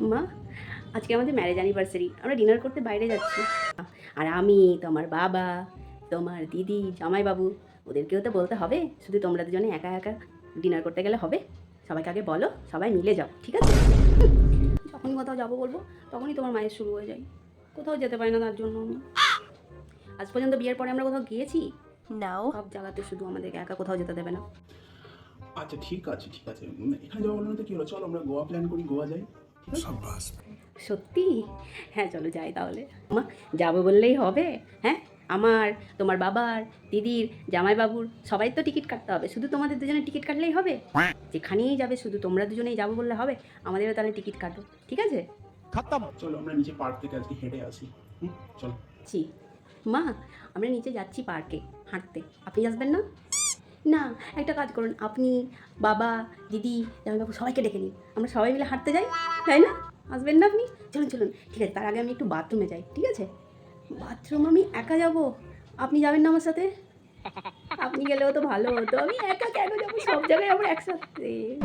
মা আজকে আমাদের ম্যারেজ অ্যানিভার্সারি আমরা ডিনার করতে বাইরে যাচ্ছি। আর আমি তোমার বাবা তোমার দিদি জামাইবাবু ওদেরকেও তো বলতে হবে শুধু তোমরা দুজনে একা একা ডিনার করতে গেলে হবে। সবাইকে আগে বলো সবাই মিলে যাও ঠিক আছে? যখনই কোথাও যাব বলব তখনই তোমার মায়ের শুরু হয়ে যায়। কোথাও যেতে পারি না তার জন্য। আজ পর্যন্ত বিয়ের পরে আমরা কোথাও গিয়েছি? নাও। সব জায়গাতে শুধু আমাদেরকে একা কোথাও যেতে দেবে না। আচ্ছা ঠিক আছে ঠিক আছে। এখানে যাওয়া বলো না তো কি হলো? চলো আমরা গোয়া প্ল্যান করি গোয়া যাই। সত্যি? হ্যাঁ চলো যাই তাহলে। মা যাব বললেই হবে হ্যাঁ? আমার তোমার বাবার দিদির জামাইবাবুর সবাই তো টিকিট কাটতে হবে। শুধু তোমাদের দুজনের টিকিট কাটলেই হবে? যেখানেই যাবে শুধু তোমরা দুজনেই যাব বললে হবে? আমাদেরও তাহলে টিকিট কাটো ঠিক আছে? চলো আমরা নিচে পার্ক থেকে আজকে হেঁটে আসি। চলো। জি মা আমরা নিচে যাচ্ছি পার্কে হাঁটতে। আপনি আসবেন না? না, একটা কাজ করুন। আপনি, বাবা, দিদি, জামাইবাবু সবাইকে ডেকে নিন। আমরা সবাই মিলে হাঁটতে যাই, তাই না? আসবেন না আপনি? চলুন চলুন। ঠিক আছে, তার আগে আমি একটু বাথরুমে যাই, ঠিক আছে? বাথরুম আমি একা যাব। আপনি যাবেন না আমার সাথে? আপনি গেলেও তো ভালো হতো। আমি একা কেন যাব? সব জায়গায় আমার একসাথে।